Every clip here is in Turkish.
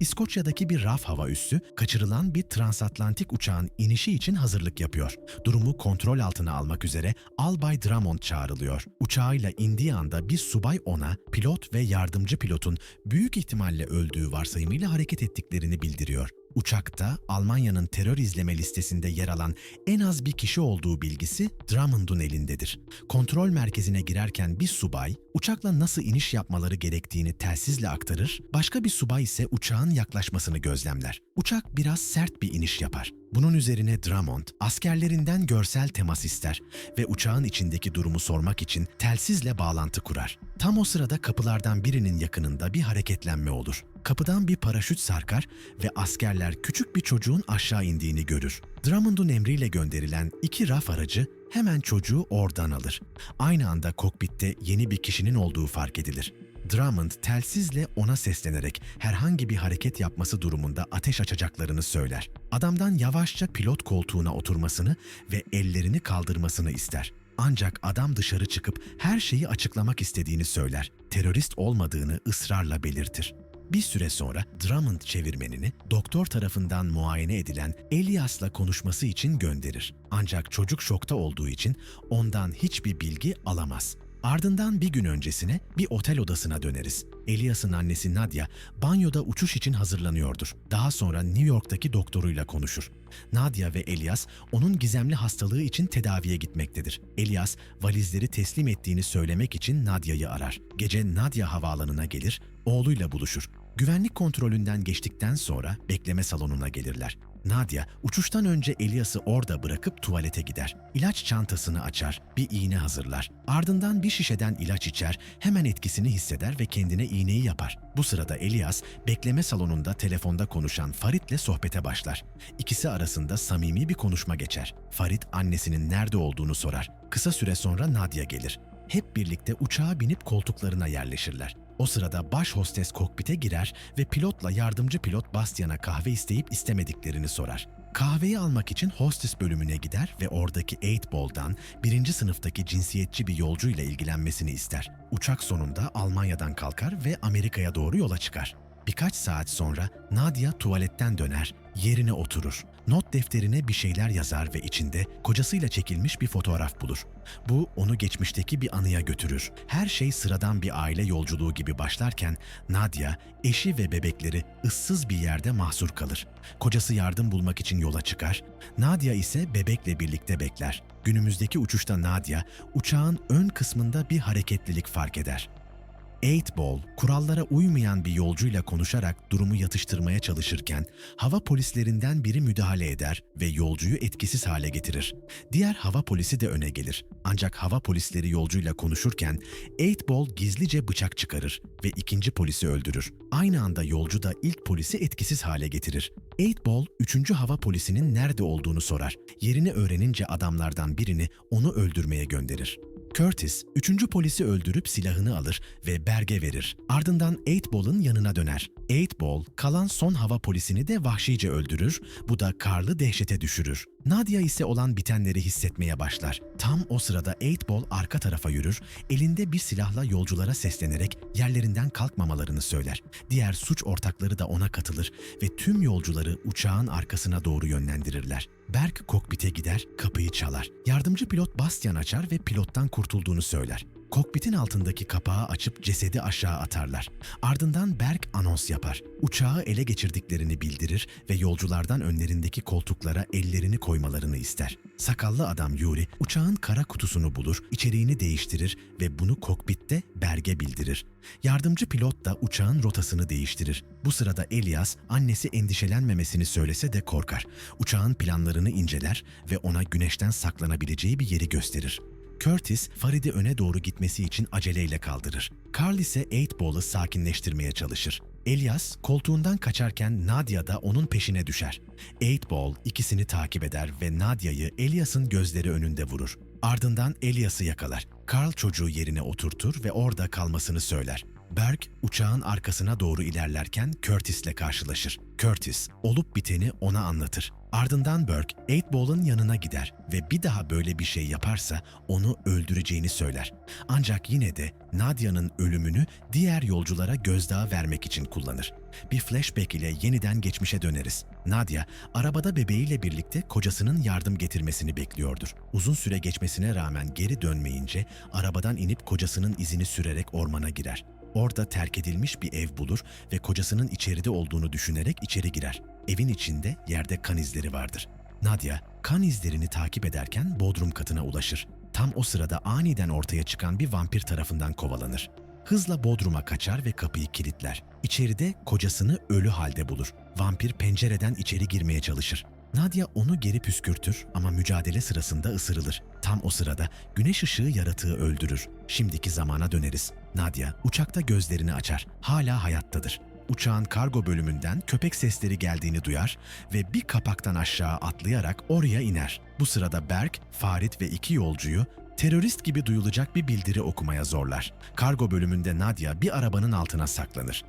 İskoçya'daki bir RAF hava üssü kaçırılan bir transatlantik uçağın inişi için hazırlık yapıyor. Durumu kontrol altına almak üzere Albay Drummond çağrılıyor. Uçağıyla indiği anda bir subay ona pilot ve yardımcı pilotun büyük ihtimalle öldüğü varsayımıyla hareket ettiklerini bildiriyor. Uçakta Almanya'nın terör izleme listesinde yer alan en az bir kişi olduğu bilgisi Drummond'un elindedir. Kontrol merkezine girerken bir subay uçakla nasıl iniş yapmaları gerektiğini telsizle aktarır, başka bir subay ise uçağın yaklaşmasını gözlemler. Uçak biraz sert bir iniş yapar. Bunun üzerine Drummond askerlerinden görsel temas ister ve uçağın içindeki durumu sormak için telsizle bağlantı kurar. Tam o sırada kapılardan birinin yakınında bir hareketlenme olur. Kapıdan bir paraşüt sarkar ve askerler küçük bir çocuğun aşağı indiğini görür. Drummond'un emriyle gönderilen iki raf aracı hemen çocuğu oradan alır. Aynı anda kokpitte yeni bir kişinin olduğu fark edilir. Drummond telsizle ona seslenerek herhangi bir hareket yapması durumunda ateş açacaklarını söyler. Adamdan yavaşça pilot koltuğuna oturmasını ve ellerini kaldırmasını ister. Ancak adam dışarı çıkıp her şeyi açıklamak istediğini söyler. Terörist olmadığını ısrarla belirtir. Bir süre sonra Drummond çevirmenini doktor tarafından muayene edilen Elias'la konuşması için gönderir. Ancak çocuk şokta olduğu için ondan hiçbir bilgi alamaz. Ardından bir gün öncesine bir otel odasına döneriz. Elias'ın annesi Nadia banyoda uçuş için hazırlanıyordur. Daha sonra New York'taki doktoruyla konuşur. Nadia ve Elias onun gizemli hastalığı için tedaviye gitmektedir. Elias valizleri teslim ettiğini söylemek için Nadia'yı arar. Gece Nadia havaalanına gelir, oğluyla buluşur. Güvenlik kontrolünden geçtikten sonra bekleme salonuna gelirler. Nadia uçuştan önce Elias'ı orada bırakıp tuvalete gider. İlaç çantasını açar, bir iğne hazırlar. Ardından bir şişeden ilaç içer, hemen etkisini hisseder ve kendine iğneyi yapar. Bu sırada Elias bekleme salonunda telefonda konuşan Farid'le sohbete başlar. İkisi arasında samimi bir konuşma geçer. Farid annesinin nerede olduğunu sorar. Kısa süre sonra Nadia gelir. Hep birlikte uçağa binip koltuklarına yerleşirler. O sırada baş hostes kokpite girer ve pilotla yardımcı pilot Bastian'a kahve isteyip istemediklerini sorar. Kahveyi almak için hostes bölümüne gider ve oradaki 8 Ball'dan birinci sınıftaki cinsiyetçi bir yolcuyla ilgilenmesini ister. Uçak sonunda Almanya'dan kalkar ve Amerika'ya doğru yola çıkar. Birkaç saat sonra Nadia tuvaletten döner, yerine oturur. Not defterine bir şeyler yazar ve içinde kocasıyla çekilmiş bir fotoğraf bulur. Bu onu geçmişteki bir anıya götürür. Her şey sıradan bir aile yolculuğu gibi başlarken Nadia, eşi ve bebekleri ıssız bir yerde mahsur kalır. Kocası yardım bulmak için yola çıkar. Nadia ise bebekle birlikte bekler. Günümüzdeki uçuşta Nadia, uçağın ön kısmında bir hareketlilik fark eder. 8 Ball, kurallara uymayan bir yolcuyla konuşarak durumu yatıştırmaya çalışırken hava polislerinden biri müdahale eder ve yolcuyu etkisiz hale getirir. Diğer hava polisi de öne gelir. Ancak hava polisleri yolcuyla konuşurken 8 Ball gizlice bıçak çıkarır ve ikinci polisi öldürür. Aynı anda yolcu da ilk polisi etkisiz hale getirir. 8 Ball, üçüncü hava polisinin nerede olduğunu sorar. Yerini öğrenince adamlardan birini onu öldürmeye gönderir. Curtis, üçüncü polisi öldürüp silahını alır ve Berg'e verir. Ardından 8 Ball'ın yanına döner. 8 Ball, kalan son hava polisini de vahşice öldürür, bu da Karl'ı dehşete düşürür. Nadia ise olan bitenleri hissetmeye başlar. Tam o sırada 8 Ball arka tarafa yürür, elinde bir silahla yolculara seslenerek yerlerinden kalkmamalarını söyler. Diğer suç ortakları da ona katılır ve tüm yolcuları uçağın arkasına doğru yönlendirirler. Berg kokpite gider, kapıyı çalar. Yardımcı pilot Bastian açar ve pilottan kurtulduğunu söyler. Kokpitin altındaki kapağı açıp cesedi aşağı atarlar. Ardından Berg anons yapar. Uçağı ele geçirdiklerini bildirir ve yolculardan önlerindeki koltuklara ellerini koymalarını ister. Sakallı adam Yuri uçağın kara kutusunu bulur, içeriğini değiştirir ve bunu kokpitte Berg'e bildirir. Yardımcı pilot da uçağın rotasını değiştirir. Bu sırada Elias annesi endişelenmemesini söylese de korkar. Uçağın planlarını inceler ve ona güneşten saklanabileceği bir yeri gösterir. Curtis, Farid'i öne doğru gitmesi için aceleyle kaldırır. Carl ise 8 Ball'ı sakinleştirmeye çalışır. Elias, koltuğundan kaçarken Nadia da onun peşine düşer. 8 Ball ikisini takip eder ve Nadia'yı Elias'ın gözleri önünde vurur. Ardından Elias'ı yakalar. Carl çocuğu yerine oturtur ve orada kalmasını söyler. Berg uçağın arkasına doğru ilerlerken Curtis'le karşılaşır. Curtis olup biteni ona anlatır. Ardından Berg, Eight Ball'ın yanına gider ve bir daha böyle bir şey yaparsa onu öldüreceğini söyler. Ancak yine de Nadia'nın ölümünü diğer yolculara gözdağı vermek için kullanır. Bir flashback ile yeniden geçmişe döneriz. Nadia, arabada bebeğiyle birlikte kocasının yardım getirmesini bekliyordur. Uzun süre geçmesine rağmen geri dönmeyince arabadan inip kocasının izini sürerek ormana girer. Orada terk edilmiş bir ev bulur ve kocasının içeride olduğunu düşünerek içeri girer. Evin içinde yerde kan izleri vardır. Nadia kan izlerini takip ederken bodrum katına ulaşır. Tam o sırada aniden ortaya çıkan bir vampir tarafından kovalanır. Hızla bodruma kaçar ve kapıyı kilitler. İçeride kocasını ölü halde bulur. Vampir pencereden içeri girmeye çalışır. Nadia onu geri püskürtür ama mücadele sırasında ısırılır. Tam o sırada güneş ışığı yaratığı öldürür. Şimdiki zamana döneriz. Nadia uçakta gözlerini açar. Hala hayattadır. Uçağın kargo bölümünden köpek sesleri geldiğini duyar ve bir kapaktan aşağı atlayarak oraya iner. Bu sırada Berk, Farit ve iki yolcuyu terörist gibi duyulacak bir bildiri okumaya zorlar. Kargo bölümünde Nadia bir arabanın altına saklanır.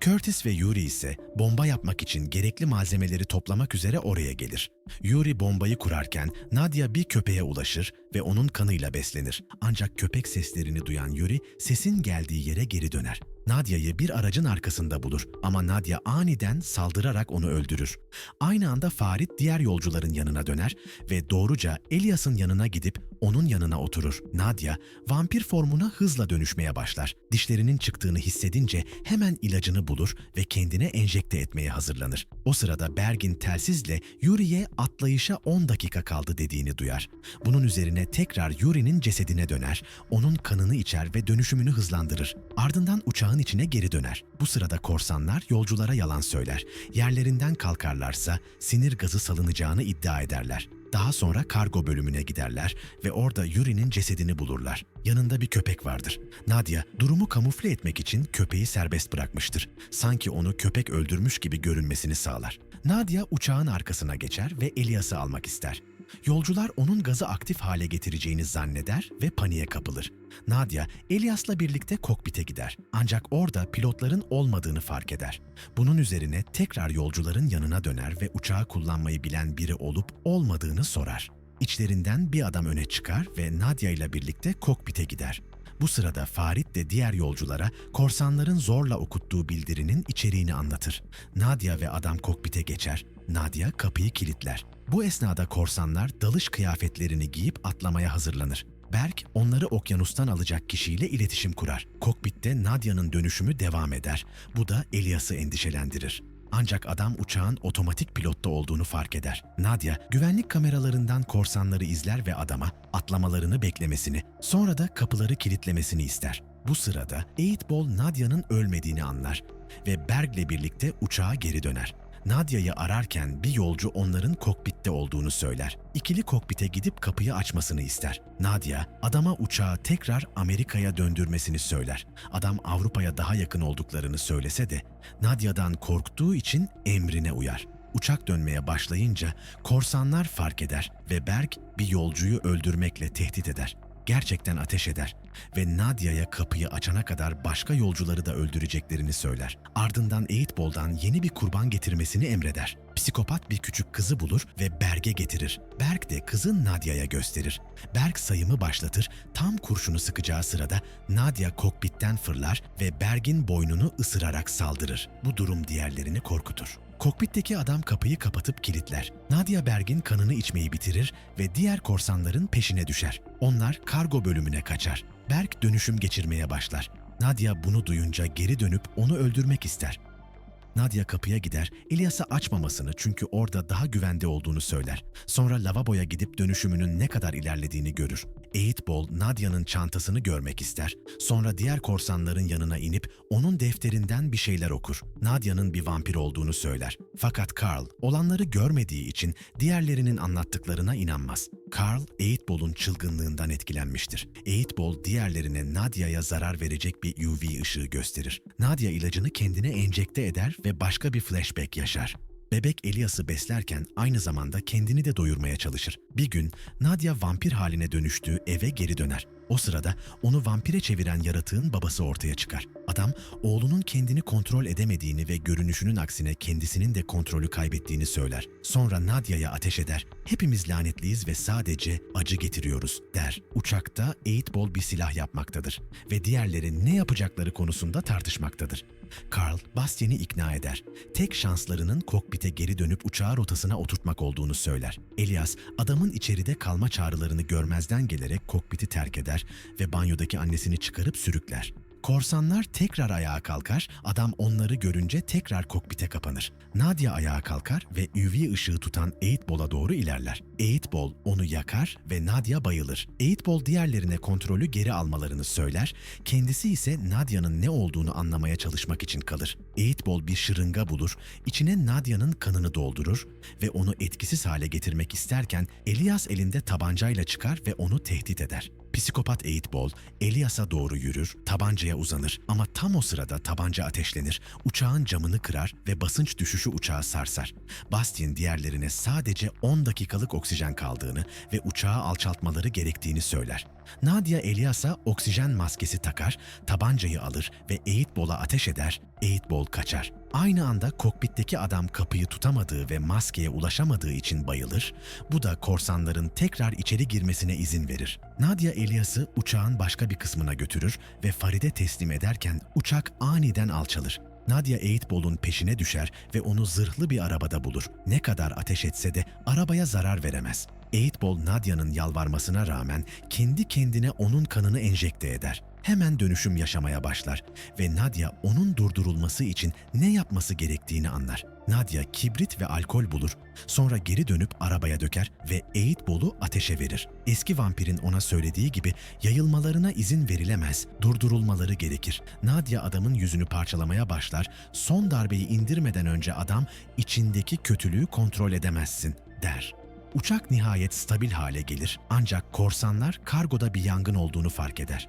Curtis ve Yuri ise bomba yapmak için gerekli malzemeleri toplamak üzere oraya gelir. Yuri bombayı kurarken Nadia bir köpeğe ulaşır ve onun kanıyla beslenir. Ancak köpek seslerini duyan Yuri sesin geldiği yere geri döner. Nadia'yı bir aracın arkasında bulur ama Nadia aniden saldırarak onu öldürür. Aynı anda Farid diğer yolcuların yanına döner ve doğruca Elias'ın yanına gidip onun yanına oturur. Nadia vampir formuna hızla dönüşmeye başlar. Dişlerinin çıktığını hissedince hemen ilacını bulur ve kendine enjekte etmeye hazırlanır. O sırada Bergin telsizle Yuri'ye atlayışa 10 dakika kaldı dediğini duyar. Bunun üzerine tekrar Yuri'nin cesedine döner, onun kanını içer ve dönüşümünü hızlandırır. Ardından uçağın içine geri döner. Bu sırada korsanlar yolculara yalan söyler. Yerlerinden kalkarlarsa sinir gazı salınacağını iddia ederler. Daha sonra kargo bölümüne giderler ve orada Yuri'nin cesedini bulurlar. Yanında bir köpek vardır. Nadia durumu kamufle etmek için köpeği serbest bırakmıştır. Sanki onu köpek öldürmüş gibi görünmesini sağlar. Nadia uçağın arkasına geçer ve Elias'ı almak ister. Yolcular onun gazı aktif hale getireceğini zanneder ve paniğe kapılır. Nadia, Elias'la birlikte kokpite gider. Ancak orada pilotların olmadığını fark eder. Bunun üzerine tekrar yolcuların yanına döner ve uçağı kullanmayı bilen biri olup olmadığını sorar. İçlerinden bir adam öne çıkar ve Nadia ile birlikte kokpite gider. Bu sırada Farid de diğer yolculara korsanların zorla okuttuğu bildirinin içeriğini anlatır. Nadia ve adam kokpite geçer. Nadia kapıyı kilitler. Bu esnada korsanlar dalış kıyafetlerini giyip atlamaya hazırlanır. Berk onları okyanustan alacak kişiyle iletişim kurar. Kokpitte Nadia'nın dönüşümü devam eder. Bu da Elias'ı endişelendirir. Ancak adam uçağın otomatik pilotta olduğunu fark eder. Nadia güvenlik kameralarından korsanları izler ve adama atlamalarını beklemesini, sonra da kapıları kilitlemesini ister. Bu sırada Eight Ball Nadia'nın ölmediğini anlar ve Berg'le birlikte uçağa geri döner. Nadia'yı ararken bir yolcu onların kokpitte olduğunu söyler. İkili kokpite gidip kapıyı açmasını ister. Nadia, adama uçağı tekrar Amerika'ya döndürmesini söyler. Adam Avrupa'ya daha yakın olduklarını söylese de Nadia'dan korktuğu için emrine uyar. Uçak dönmeye başlayınca korsanlar fark eder ve Berg bir yolcuyu öldürmekle tehdit eder. Gerçekten ateş eder ve Nadia'ya kapıyı açana kadar başka yolcuları da öldüreceklerini söyler. Ardından Eightball'dan yeni bir kurban getirmesini emreder. Psikopat bir küçük kızı bulur ve Berg'e getirir. Berg de kızı Nadia'ya gösterir. Berg sayımı başlatır, tam kurşunu sıkacağı sırada Nadia kokpitten fırlar ve Berg'in boynunu ısırarak saldırır. Bu durum diğerlerini korkutur. Kokpitteki adam kapıyı kapatıp kilitler. Nadia Berg'in kanını içmeyi bitirir ve diğer korsanların peşine düşer. Onlar kargo bölümüne kaçar. Berg dönüşüm geçirmeye başlar. Nadia bunu duyunca geri dönüp onu öldürmek ister. Nadia kapıya gider, İlyas'a açmamasını çünkü orada daha güvende olduğunu söyler. Sonra lavaboya gidip dönüşümünün ne kadar ilerlediğini görür. Eightball, Nadia'nın çantasını görmek ister. Sonra diğer korsanların yanına inip onun defterinden bir şeyler okur. Nadia'nın bir vampir olduğunu söyler. Fakat Carl, olanları görmediği için diğerlerinin anlattıklarına inanmaz. Carl, Eightball'un çılgınlığından etkilenmiştir. Eightball diğerlerine Nadia'ya zarar verecek bir UV ışığı gösterir. Nadia ilacını kendine enjekte eder ve başka bir flashback yaşar. Bebek Elias'ı beslerken aynı zamanda kendini de doyurmaya çalışır. Bir gün Nadia vampir haline dönüştüğü eve geri döner. O sırada onu vampire çeviren yaratığın babası ortaya çıkar. Adam oğlunun kendini kontrol edemediğini ve görünüşünün aksine kendisinin de kontrolü kaybettiğini söyler. Sonra Nadia'ya ateş eder. Hepimiz lanetliyiz ve sadece acı getiriyoruz der. Uçakta Eightball bir silah yapmaktadır ve diğerleri ne yapacakları konusunda tartışmaktadır. Carl, Bastian'i ikna eder. Tek şanslarının kokpite geri dönüp uçağı rotasına oturtmak olduğunu söyler. Elias, adamın içeride kalma çağrılarını görmezden gelerek kokpiti terk eder ve banyodaki annesini çıkarıp sürükler. Korsanlar tekrar ayağa kalkar, adam onları görünce tekrar kokpite kapanır. Nadia ayağa kalkar ve UV ışığı tutan Eightball'a doğru ilerler. Eightball onu yakar ve Nadia bayılır. Eightball diğerlerine kontrolü geri almalarını söyler, kendisi ise Nadia'nın ne olduğunu anlamaya çalışmak için kalır. Eightball bir şırınga bulur, içine Nadia'nın kanını doldurur ve onu etkisiz hale getirmek isterken Elias elinde tabancayla çıkar ve onu tehdit eder. Psikopat Eightball, Elias'a doğru yürür, tabancaya uzanır ama tam o sırada tabanca ateşlenir, uçağın camını kırar ve basınç düşüşü uçağı sarsar. Bastian diğerlerine sadece 10 dakikalık oksijen kaldığını ve uçağı alçaltmaları gerektiğini söyler. Nadia Elias'a oksijen maskesi takar, tabancayı alır ve Eightball'a ateş eder, Eightball kaçar. Aynı anda kokpitteki adam kapıyı tutamadığı ve maskeye ulaşamadığı için bayılır. Bu da korsanların tekrar içeri girmesine izin verir. Nadia Elias'ı uçağın başka bir kısmına götürür ve Farid'e teslim ederken uçak aniden alçalır. Nadia Eightball'un peşine düşer ve onu zırhlı bir arabada bulur. Ne kadar ateş etse de arabaya zarar veremez. Eightball Nadia'nın yalvarmasına rağmen kendi kendine onun kanını enjekte eder. Hemen dönüşüm yaşamaya başlar ve Nadia onun durdurulması için ne yapması gerektiğini anlar. Nadia kibrit ve alkol bulur. Sonra geri dönüp arabaya döker ve Eightball'u ateşe verir. Eski vampirin ona söylediği gibi yayılmalarına izin verilemez, durdurulmaları gerekir. Nadia adamın yüzünü parçalamaya başlar. Son darbeyi indirmeden önce adam içindeki kötülüğü kontrol edemezsin der. Uçak nihayet stabil hale gelir ancak korsanlar kargoda bir yangın olduğunu fark eder.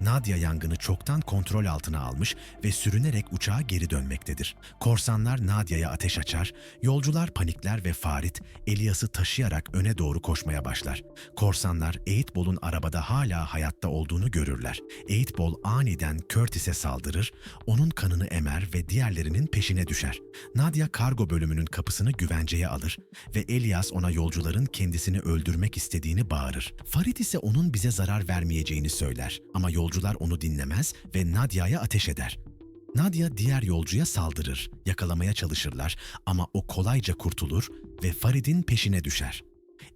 Nadia yangını çoktan kontrol altına almış ve sürünerek uçağa geri dönmektedir. Korsanlar Nadia'ya ateş açar, yolcular panikler ve Farit Elias'ı taşıyarak öne doğru koşmaya başlar. Korsanlar Eightball'un arabada hala hayatta olduğunu görürler. Eightball aniden Curtis'e saldırır, onun kanını emer ve diğerlerinin peşine düşer. Nadia kargo bölümünün kapısını güvenceye alır ve Elias ona yolcuların kendisini öldürmek istediğini bağırır. Farit ise onun bize zarar vermeyeceğini söyler ama yolcular onu dinlemez ve Nadia'ya ateş eder. Nadia diğer yolcuya saldırır, yakalamaya çalışırlar ama o kolayca kurtulur ve Farid'in peşine düşer.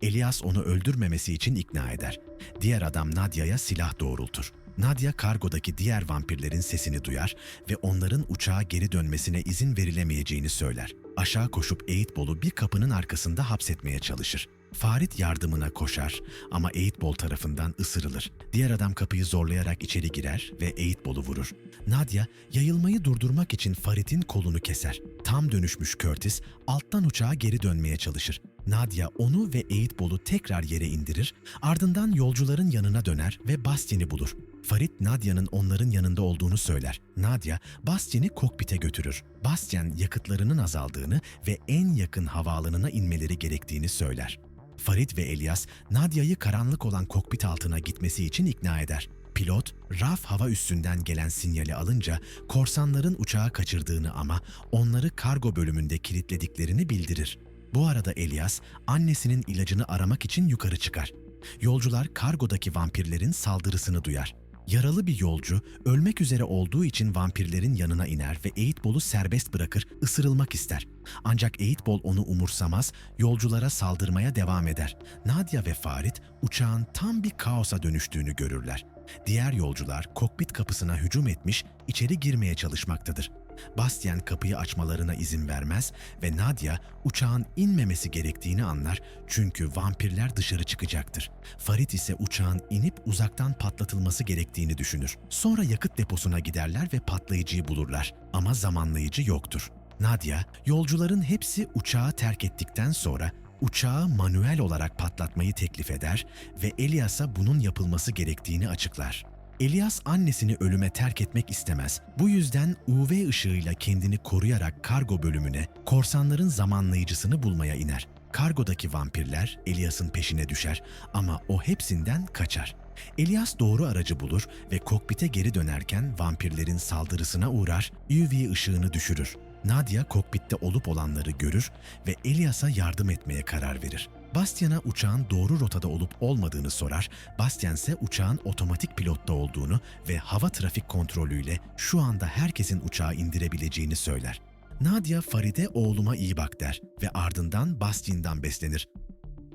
Elias onu öldürmemesi için ikna eder. Diğer adam Nadia'ya silah doğrultur. Nadia kargodaki diğer vampirlerin sesini duyar ve onların uçağa geri dönmesine izin verilemeyeceğini söyler. Aşağı koşup Eightball'u bir kapının arkasında hapsetmeye çalışır. Farit yardımına koşar ama Eightball tarafından ısırılır. Diğer adam kapıyı zorlayarak içeri girer ve Eightball'u vurur. Nadia yayılmayı durdurmak için Farit'in kolunu keser. Tam dönüşmüş Curtis alttan uçağa geri dönmeye çalışır. Nadia onu ve Eightball'u tekrar yere indirir, ardından yolcuların yanına döner ve Bastian'i bulur. Farit Nadia'nın onların yanında olduğunu söyler. Nadia, Bastian'i kokpite götürür. Bastian yakıtlarının azaldığını ve en yakın havaalanına inmeleri gerektiğini söyler. Farid ve Elias, Nadia'yı karanlık olan kokpit altına gitmesi için ikna eder. Pilot, RAF hava üssünden gelen sinyali alınca korsanların uçağı kaçırdığını ama onları kargo bölümünde kilitlediklerini bildirir. Bu arada Elias, annesinin ilacını aramak için yukarı çıkar. Yolcular kargodaki vampirlerin saldırısını duyar. Yaralı bir yolcu ölmek üzere olduğu için vampirlerin yanına iner ve Eightball'u serbest bırakır, ısırılmak ister. Ancak Eightball onu umursamaz, yolculara saldırmaya devam eder. Nadia ve Farit uçağın tam bir kaosa dönüştüğünü görürler. Diğer yolcular kokpit kapısına hücum etmiş, içeri girmeye çalışmaktadır. Bastian kapıyı açmalarına izin vermez ve Nadia uçağın inmemesi gerektiğini anlar çünkü vampirler dışarı çıkacaktır. Farit ise uçağın inip uzaktan patlatılması gerektiğini düşünür. Sonra yakıt deposuna giderler ve patlayıcıyı bulurlar ama zamanlayıcı yoktur. Nadia, yolcuların hepsi uçağı terk ettikten sonra uçağı manuel olarak patlatmayı teklif eder ve Elias'a bunun yapılması gerektiğini açıklar. Elias annesini ölüme terk etmek istemez. Bu yüzden UV ışığıyla kendini koruyarak kargo bölümüne korsanların zamanlayıcısını bulmaya iner. Kargodaki vampirler Elias'ın peşine düşer ama o hepsinden kaçar. Elias doğru aracı bulur ve kokpite geri dönerken vampirlerin saldırısına uğrar, UV ışığını düşürür. Nadia kokpitte olup olanları görür ve Elias'a yardım etmeye karar verir. Bastian'a uçağın doğru rotada olup olmadığını sorar, Bastian ise uçağın otomatik pilotta olduğunu ve hava trafik kontrolüyle şu anda herkesin uçağı indirebileceğini söyler. Nadia Faride oğluma iyi bak der ve ardından Bastian'dan beslenir.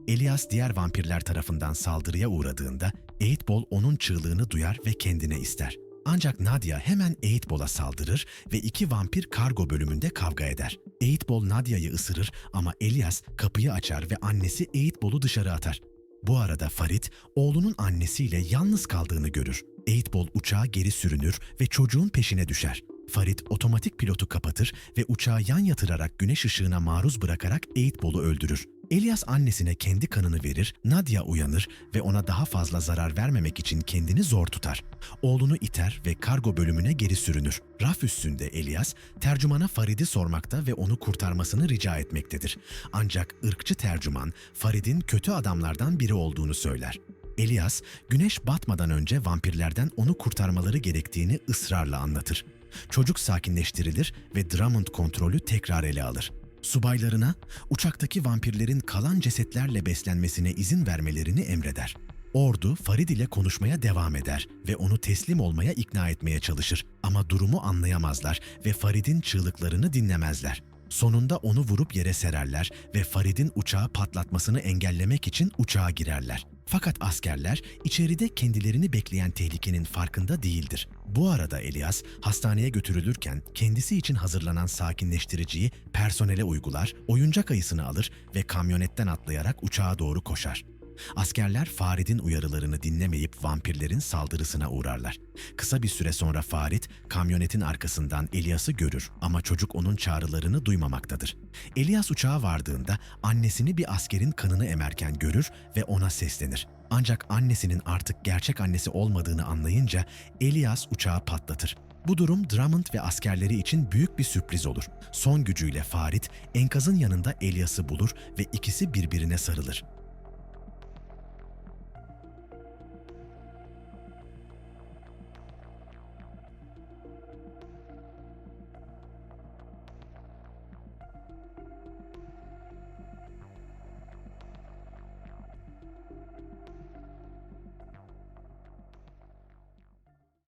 Elias diğer vampirler tarafından saldırıya uğradığında Eightball onun çığlığını duyar ve kendine ister. Ancak Nadia hemen Eightball'a saldırır ve iki vampir kargo bölümünde kavga eder. Eightball Nadia'yı ısırır ama Elias kapıyı açar ve annesi Eightball'u dışarı atar. Bu arada Farit, oğlunun annesiyle yalnız kaldığını görür. Eightball uçağa geri sürünür ve çocuğun peşine düşer. Farit otomatik pilotu kapatır ve uçağı yan yatırarak güneş ışığına maruz bırakarak Eightball'u öldürür. Elias annesine kendi kanını verir, Nadia uyanır ve ona daha fazla zarar vermemek için kendini zor tutar. Oğlunu iter ve kargo bölümüne geri sürünür. Raf üstünde Elias, tercümana Farid'i sormakta ve onu kurtarmasını rica etmektedir. Ancak ırkçı tercüman, Farid'in kötü adamlardan biri olduğunu söyler. Elias, güneş batmadan önce vampirlerden onu kurtarmaları gerektiğini ısrarla anlatır. Çocuk sakinleştirilir ve Drummond kontrolü tekrar ele alır. Subaylarına uçaktaki vampirlerin kalan cesetlerle beslenmesine izin vermelerini emreder. Ordu Farid ile konuşmaya devam eder ve onu teslim olmaya ikna etmeye çalışır. Ama durumu anlayamazlar ve Farid'in çığlıklarını dinlemezler. Sonunda onu vurup yere sererler ve Farid'in uçağı patlatmasını engellemek için uçağa girerler. Fakat askerler içeride kendilerini bekleyen tehlikenin farkında değildir. Bu arada Elias hastaneye götürülürken kendisi için hazırlanan sakinleştiriciyi personele uygular, oyuncak ayısını alır ve kamyonetten atlayarak uçağa doğru koşar. Askerler Farid'in uyarılarını dinlemeyip vampirlerin saldırısına uğrarlar. Kısa bir süre sonra Farid kamyonetin arkasından Elias'ı görür ama çocuk onun çağrılarını duymamaktadır. Elias uçağa vardığında annesini bir askerin kanını emerken görür ve ona seslenir. Ancak annesinin artık gerçek annesi olmadığını anlayınca Elias uçağı patlatır. Bu durum Drummond ve askerleri için büyük bir sürpriz olur. Son gücüyle Farid enkazın yanında Elias'ı bulur ve ikisi birbirine sarılır.